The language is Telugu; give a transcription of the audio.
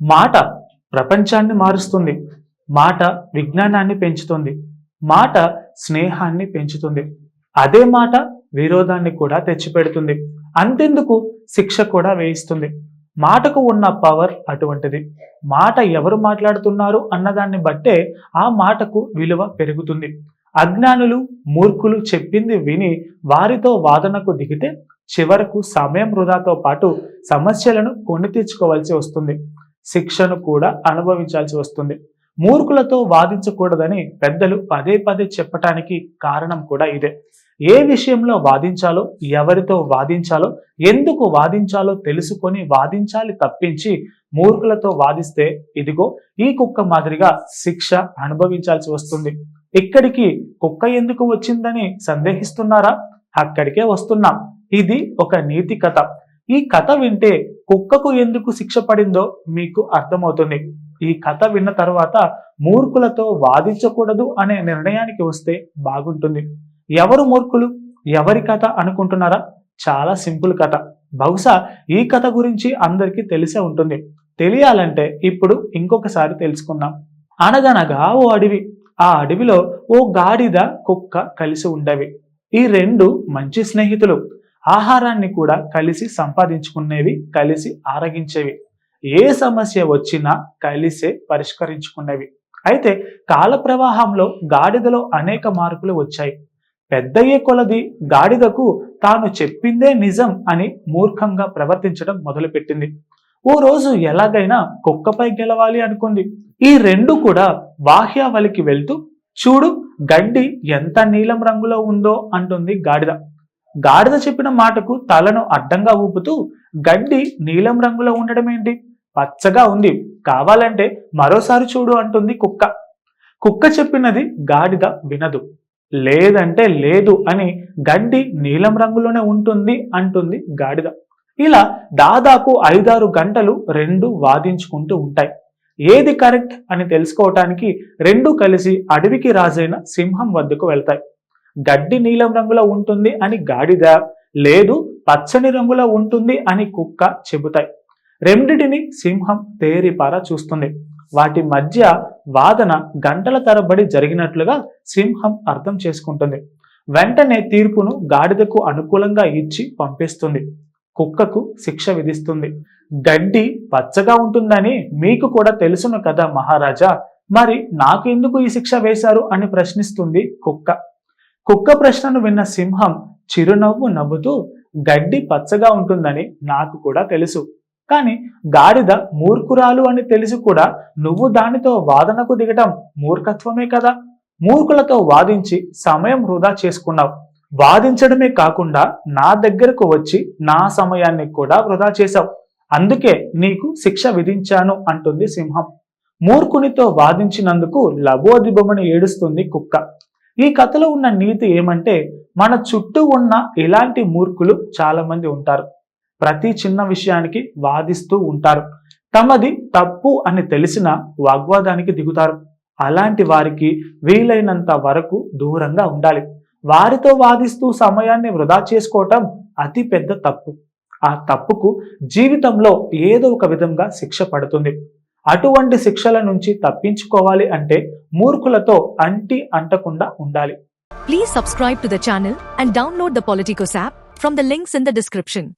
మాట ప్రపంచాన్ని మారుస్తుంది. మాట విజ్ఞానాన్ని పెంచుతుంది. మాట స్నేహాన్ని పెంచుతుంది. అదే మాట విరోధాన్ని కూడా తెచ్చిపెడుతుంది. అంతెందుకు? శిక్ష కూడా వేయిస్తుంది. మాటకు ఉన్న పవర్ అటువంటిది. మాట ఎవరు మాట్లాడుతున్నారు అన్నదాన్ని బట్టే ఆ మాటకు విలువ పెరుగుతుంది. అజ్ఞానులు మూర్ఖులు చెప్పింది విని వారితో వాదనకు దిగితే చివరకు సమయం వృధాతో పాటు సమస్యలను కొని తెచ్చుకోవాల్సి వస్తుంది. శిక్షను కూడా అనుభవించాల్సి వస్తుంది. మూర్ఖులతో వాదించకూడదని పెద్దలు పదే పదే చెప్పటానికి కారణం కూడా ఇదే. ఏ విషయంలో వాదించాలో ఎవరితో వాదించాలో ఎందుకు వాదించాలో తెలుసుకొని వాదించాలి తప్పించి మూర్ఖులతో వాదిస్తే ఇదిగో ఈ కుక్క మాదిరిగా శిక్ష అనుభవించాల్సి వస్తుంది. ఇక్కడికి కుక్క ఎందుకు వచ్చిందని సందేహిస్తున్నారా? అక్కడికే వస్తున్నాం. ఇది ఒక నీతి కథ. ఈ కథ వింటే కుక్కకు ఎందుకు శిక్ష పడిందో మీకు అర్థమవుతుంది. ఈ కథ విన్న తర్వాత మూర్ఖులతో వాదించకూడదు అనే నిర్ణయానికి వస్తే బాగుంటుంది. ఎవరు మూర్ఖులు? ఎవరి కథ అనుకుంటున్నారా? చాలా సింపుల్ కథ. బహుశా ఈ కథ గురించి అందరికీ తెలిసే ఉంటుంది. తెలియాలంటే ఇప్పుడు ఇంకొకసారి తెలుసుకుందాం. అనగనగా ఓ అడవి. ఆ అడవిలో ఓ గాడిద కుక్క కలిసి ఉండేవి. ఈ రెండు మంచి స్నేహితులు. ఆహారాన్ని కూడా కలిసి సంపాదించుకునేవి కలిసి ఆరగించేవి. ఏ సమస్య వచ్చినా కలిసే పరిష్కరించుకునేవి. అయితే కాల ప్రవాహంలో గాడిదలో అనేక మార్పులు వచ్చాయి. పెద్దయ్యే కొలది గాడిదకు తాను చెప్పిందే నిజం అని మూర్ఖంగా ప్రవర్తించడం మొదలుపెట్టింది. ఓ రోజు ఎలాగైనా కుక్కపై గెలవాలి అనుకుంది. ఈ రెండు కూడా వాహ్యావలికి వెళ్తూ చూడు గడ్డి ఎంత నీలం రంగులో ఉందో అంటుంది గాడిద. గాడిద చెప్పిన మాటకు తలను అడ్డంగా ఊపుతూ గడ్డి నీలం రంగులో ఉండడం ఏంటి? పచ్చగా ఉంది. కావాలంటే మరోసారి చూడు అంటుంది కుక్క. కుక్క చెప్పినది గాడిద వినదు. లేదంటే లేదు అని గడ్డి నీలం రంగులోనే ఉంటుంది అంటుంది గాడిద. ఇలా దాదాపు ఐదారు గంటలు రెండు వాదించుకుంటూ ఉంటాయి. ఏది కరెక్ట్ అని తెలుసుకోవటానికి రెండు కలిసి అడవికి రాజైన సింహం వద్దకు వెళ్తాయి. గడ్డి నీలం రంగులో ఉంటుంది అని గాడిద లేదు పచ్చని రంగులో ఉంటుంది అని కుక్క చెబుతాయి. రెండిటిని సింహం తేరిపార చూస్తుంది. వాటి మధ్య వాదన గంటల తరబడి జరిగినట్లుగా సింహం అర్థం చేసుకుంటుంది. వెంటనే తీర్పును గాడిదకు అనుకూలంగా ఇచ్చి పంపిస్తుంది. కుక్కకు శిక్ష విధిస్తుంది. గడ్డి పచ్చగా ఉంటుందని మీకు కూడా తెలుసును కదా మహారాజా. మరి నాకు ఎందుకు ఈ శిక్ష వేశారు అని ప్రశ్నిస్తుంది కుక్క. కుక్క ప్రశ్నను విన్న సింహం చిరునవ్వు నవ్వుతూ గడ్డి పచ్చగా ఉంటుందని నాకు కూడా తెలుసు. కానీ గాడిద మూర్ఖురాలు అని తెలిసి కూడా నువ్వు దానితో వాదనకు దిగటం మూర్ఖత్వమే కదా? మూర్ఖులతో వాదించి సమయం వృధా చేసుకున్నావు. వాదించడమే కాకుండా నా దగ్గరకు వచ్చి నా సమయాన్ని కూడా వృధా చేశావు. అందుకే నీకు శిక్ష విధించాను అంటుంది సింహం. మూర్ఖునితో వాదించినందుకు లబోదిబమని ఏడుస్తుంది కుక్క. ఈ కథలో ఉన్న నీతి ఏమంటే మన చుట్టూ ఉన్న ఇలాంటి మూర్ఖులు చాలామంది ఉంటారు. ప్రతి చిన్న విషయానికి వాదిస్తూ ఉంటారు. తమది తప్పు అని తెలిసిన వాగ్వాదానికి దిగుతారు. అలాంటి వారికి వీలైనంత వరకు దూరంగా ఉండాలి. వారితో వాదిస్తూ సమయాన్ని వృధా చేసుకోవటం అతి పెద్ద తప్పు. ఆ తప్పుకు జీవితంలో ఏదో ఒక విధంగా శిక్ష పడుతుంది. అటువంటి శిక్షల నుంచి తప్పించుకోవాలి అంటే మూర్ఖులతో అంటి అంటకుండా ఉండాలి. Please subscribe to the and download the Politikos app from the links in the description